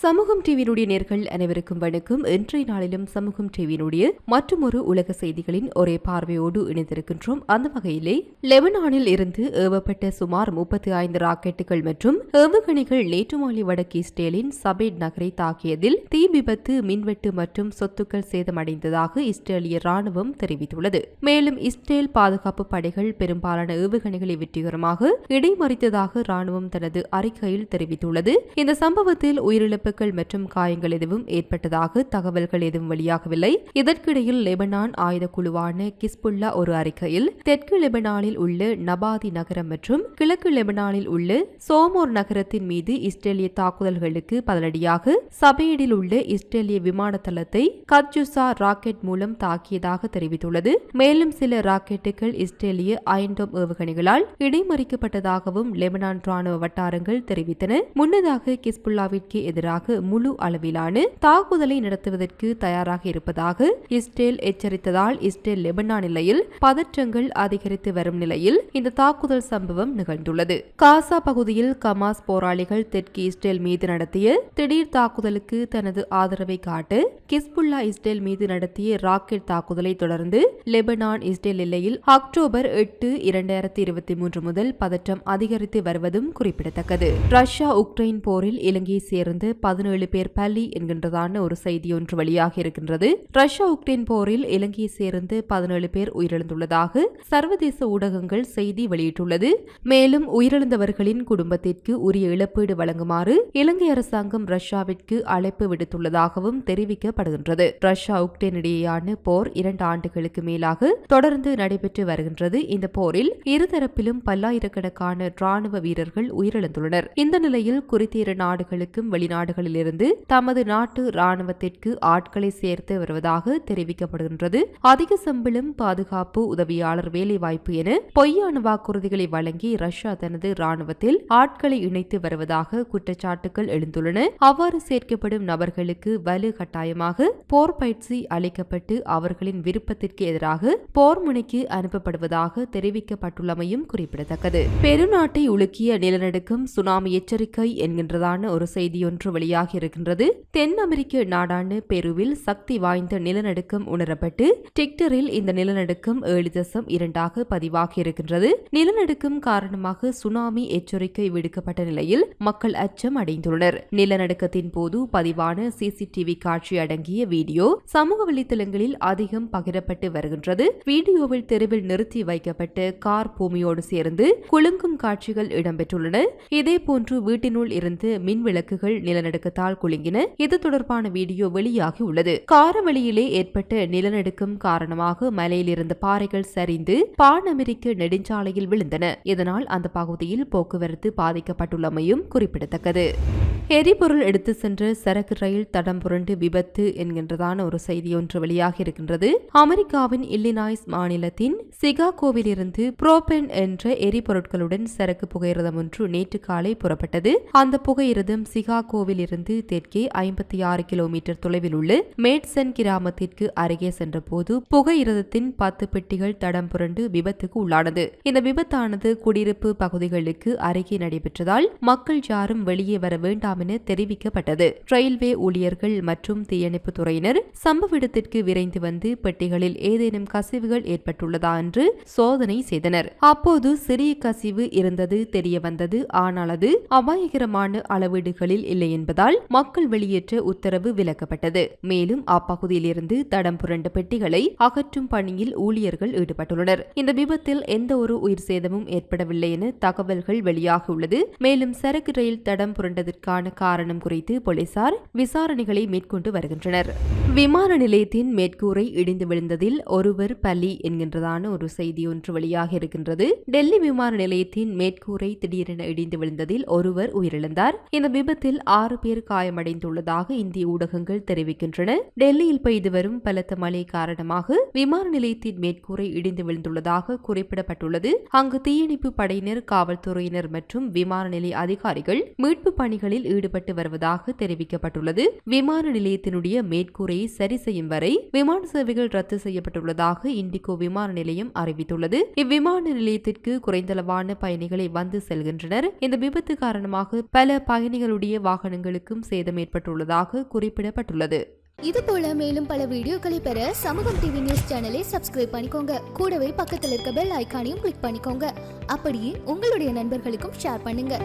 சமூகம் டிவியினுடைய நேர்கள் அனைவருக்கும் வணக்கம். இன்றைய நாளிலும் சமூகம் டிவியினுடைய மற்றும் ஒரு உலக செய்திகளின் ஒரே பார்வையோடு இணைந்திருக்கின்றோம். அந்த வகையிலே லெபனானில் இருந்து ஏவப்பட்ட சுமார் முப்பத்தி ஐந்து ராக்கெட்டுகள் மற்றும் ஏவுகணைகள் நேற்று மாலை வடக்கு இஸ்ரேலின் சபேட் நகரை தாக்கியதில் தீ விபத்து மின்வெட்டு மற்றும் சொத்துக்கள் சேதமடைந்ததாக இஸ்ரேலிய ராணுவம் தெரிவித்துள்ளது. மேலும் இஸ்ரேல் பாதுகாப்பு படைகள் பெரும்பாலான ஏவுகணைகளை வெற்றிகரமாக இடைமறித்ததாக ராணுவம் தனது அறிக்கையில் தெரிவித்துள்ளது. இந்த சம்பவத்தில் உயிரிழப்பு உயிரிழப்புகள் மற்றும் காயங்கள் எதுவும் ஏற்பட்டதாக தகவல்கள் எதுவும் வெளியாகவில்லை. இதற்கிடையில் லெபனான் ஆயுத குழுவான கிஸ்புல்லா ஒரு அறிக்கையில் தெற்கு லெபனானில் உள்ள நபாதி நகரம் மற்றும் கிழக்கு லெபனானில் உள்ள சோமோர் நகரத்தின் மீது இஸ்ரேலிய தாக்குதல்களுக்கு பதிலடியாக சபையிடில் உள்ள இஸ்ரேலிய விமான தளத்தை கத்ஜுசா ராக்கெட் மூலம் தாக்கியதாக தெரிவித்துள்ளது. மேலும் சில ராக்கெட்டுகள் இஸ்ரேலிய ஐண்டோம் ஏவுகணைகளால் இடைமறிக்கப்பட்டதாகவும் லெபனான் ராணுவ வட்டாரங்கள் தெரிவித்தன. முன்னதாக கிஸ்புல்லாவிற்கு எதிராக எதிராக முழு அளவிலான தாக்குதலை நடத்துவதற்கு தயாராக இருப்பதாக இஸ்ரேல் எச்சரித்ததால் இஸ்ரேல் லெபனான் நிலையில் பதற்றங்கள் அதிகரித்து வரும் நிலையில் இந்த தாக்குதல் சம்பவம் நிகழ்ந்துள்ளது. காசா பகுதியில் கமாஸ் போராளிகள் தெற்கு இஸ்ரேல் மீது நடத்திய திடீர் தாக்குதலுக்கு தனது ஆதரவை காட்டு கிஸ்புல்லா இஸ்ரேல் மீது நடத்திய ராக்கெட் தாக்குதலை தொடர்ந்து லெபனான் இஸ்ரேல் எல்லையில் அக்டோபர் எட்டு இரண்டாயிரத்தி இருபத்தி மூன்று முதல் பதற்றம் அதிகரித்து வருவதும் குறிப்பிடத்தக்கது. ரஷ்யா உக்ரைன் போரில் இலங்கையை சேர்ந்து பதினேழு பேர் பலி என்கின்றதான ஒரு செய்தி ஒன்று வெளியாகி இருக்கின்றது ரஷ்யா உக்ரைன் போரில் இலங்கையை சேர்ந்து பதினேழு பேர் உயிரிழந்துள்ளதாக சர்வதேச ஊடகங்கள் செய்தி வெளியிட்டுள்ளது. மேலும் உயிரிழந்தவர்களின் குடும்பத்திற்கு உரிய இழப்பீடு வழங்குமாறு இலங்கை அரசாங்கம் ரஷ்யாவிற்கு அழைப்பு விடுத்துள்ளதாகவும் தெரிவிக்கப்படுகின்றது. ரஷ்யா உக்ரைன் இடையேயான போர் இரண்டு ஆண்டுகளுக்கு மேலாக தொடர்ந்து நடைபெற்று வருகின்றது. இந்த போரில் இருதரப்பிலும் பல்லாயிரக்கணக்கான ராணுவ வீரர்கள் உயிரிழந்துள்ளனர். இந்த நிலையில் குறித்த இரு நாடுகளுக்கும் நாடுகளிலிருந்து தமது நாட்டு ராணுவத்திற்கு ஆட்களை சேர்த்து வருவதாக தெரிவிக்கப்படுகின்றது. அதிக சம்பளம் பாதுகாப்பு உதவியாளர் வேலைவாய்ப்பு என பொய்யான வாக்குறுதிகளை வழங்கி ரஷ்யா தனது ராணுவத்தில் ஆட்களை இணைத்து வருவதாக குற்றச்சாட்டுகள் எழுந்துள்ளன. அவ்வாறு சேர்க்கப்படும் நபர்களுக்கு வலு கட்டாயமாக போர் பயிற்சி அளிக்கப்பட்டு அவர்களின் விருப்பத்திற்கு எதிராக போர் முனைக்கு அனுப்பப்படுவதாக தெரிவிக்கப்பட்டுள்ளமையும் குறிப்பிடத்தக்கது. பெருநாட்டை உலுக்கிய நிலநடுக்கம் சுனாமி எச்சரிக்கை என்கின்றதான ஒரு செய்தியொன்று வெளியாகி இருக்கின்றது. தென் அமெரிக்க நாடான பெருவில் சக்தி வாய்ந்த நிலநடுக்கம் உணரப்பட்டு டிக்டரில் இந்த நிலநடுக்கம் ஏழு தசம் இரண்டாக பதிவாகி இருக்கின்றது. நிலநடுக்கம் காரணமாக சுனாமி எச்சரிக்கை விடுக்கப்பட்ட நிலையில் மக்கள் அச்சம் அடைந்துள்ளனர். நிலநடுக்கத்தின் போது பதிவான சிசிடிவி காட்சி அடங்கிய வீடியோ சமூக வலைதளங்களில் அதிகம் பகிரப்பட்டு வருகின்றது. வீடியோவில் தெருவில் நிறுத்தி வைக்கப்பட்ட கார் பூமியோடு சேர்ந்து குலுங்கும் காட்சிகள் இடம்பெற்றுள்ளன. இதேபோன்று வீட்டினுள் இருந்து மின் விளக்குகள் நிலநடுக்கத்தால் குலுங்கின. இது தொடர்பான வீடியோ வெளியாகி உள்ளது. காரவழியிலே ஏற்பட்ட நிலநடுக்கம் காரணமாக மலையில் இருந்த பாறைகள் சரிந்து பான் அமெரிக்க நெடுஞ்சாலையில் விழுந்தன. இதனால் அந்த பகுதியில் போக்குவரத்து பாதிக்கப்பட்டுள்ளமையும் குறிப்பிடத்தக்கது. எரிபொருள் எடுத்து சென்ற சரக்கு ரயில் தடம் புரண்டு விபத்து என்கின்றதான ஒரு செய்தி ஒன்று வெளியாகி இருக்கின்றது. அமெரிக்காவின் இல்லினாய்ஸ் மாநிலத்தின் சிகாகோவிலிருந்து புரோபென் என்ற எரிபொருட்களுடன் சரக்கு புகையிரதம் ஒன்று நேற்று காலை புறப்பட்டது. அந்த புகையிரதம் சிகாகோவில் இருந்து தெற்கே ஐம்பத்தி ஆறு கிலோமீட்டர் தொலைவில் உள்ள மேட்சன் கிராமத்திற்கு அருகே சென்றபோது புகையிரதத்தின் பத்து பெட்டிகள் தடம் புரண்டு விபத்துக்கு உள்ளானது. இந்த விபத்தானது குடியிருப்பு பகுதிகளுக்கு அருகே நடைபெற்றதால் மக்கள் யாரும் வெளியே வர வேண்டாம் வேண்டாம் என தெரிவிக்கப்பட்டது. ரயில்வே ஊழியர்கள் மற்றும் தீயணைப்பு துறையினர் சம்பவ இடத்திற்கு விரைந்து வந்து பெட்டிகளில் ஏதேனும் கசிவுகள் ஏற்பட்டுள்ளதா என்று சோதனை செய்தனர். அப்போது சிறிய கசிவு இருந்தது தெரிய வந்தது. ஆனால் அது அபாயகரமான அளவீடுகளில் இல்லை என்பதால் மக்கள் வெளியேற்ற உத்தரவு விலக்கப்பட்டது. மேலும் அப்பகுதியிலிருந்து தடம் புரண்ட பெட்டிகளை அகற்றும் பணியில் ஊழியர்கள் ஈடுபட்டுள்ளனர். இந்த விபத்தில் எந்த ஒரு உயிர் சேதமும் ஏற்படவில்லை என தகவல்கள் வெளியாகியுள்ளது மேலும் சரக்கு ரயில் தடம் புரண்டதற்கான காரணம் குறித்து போலீசார் விசாரணைகளை மேற்கொண்டு வருகின்றனர். விமான நிலையத்தின் மேற்கூரை இடிந்து விழுந்ததில் ஒருவர் பலி என்கின்றதான ஒரு செய்தி ஒன்று வெளியாக இருக்கின்றது. டெல்லி விமான நிலையத்தின் மேற்கூரை திடீரென இடிந்து விழுந்ததில் ஒருவர் உயிரிழந்தார். இந்த விபத்தில் ஆறு பேர் காயமடைந்துள்ளதாக இந்திய ஊடகங்கள் தெரிவிக்கின்றன. டெல்லியில் பெய்து வரும் பலத்த மழை காரணமாக விமான நிலையத்தின் மேற்கூரை இடிந்து விழுந்துள்ளதாக குறிப்பிடப்பட்டுள்ளது. அங்கு தீயணைப்பு படையினர் காவல்துறையினர் மற்றும் விமான நிலைய அதிகாரிகள் மீட்பு பணிகளில் ஈடுபட்டு வருவதாக தெரிவிக்கப்பட்டுள்ளது. விமான நிலையத்தினுடைய மேற்கூரையை சரி செய்யும் வரை விமான சேவைகள் ரத்து செய்யப்பட்டுள்ளதாக இண்டிகோ விமான நிலையம் அறிவித்துள்ளது. இவ்விமான நிலையத்திற்கு குறைந்தளவான பயணிகளை வந்து செல்கின்றனர். இந்த விபத்து காரணமாக பல பயணிகளுடைய வாகனங்களுக்கும் சேதம் ஏற்பட்டுள்ளதாக குறிப்பிடப்பட்டுள்ளது. இது போல மேலும் பல வீடியோக்களை பெற சமூகம் டிவி நியூஸ் சேனலை சப்ஸ்கிரைப் பண்ணிக்கோங்க. கூடவே பக்கத்தில் இருக்க பெல் ஐக்கானையும் கிளிக் பண்ணிக்கோங்க. அப்படியே உங்களுடைய நண்பர்களுக்கும் ஷேர் பண்ணுங்க.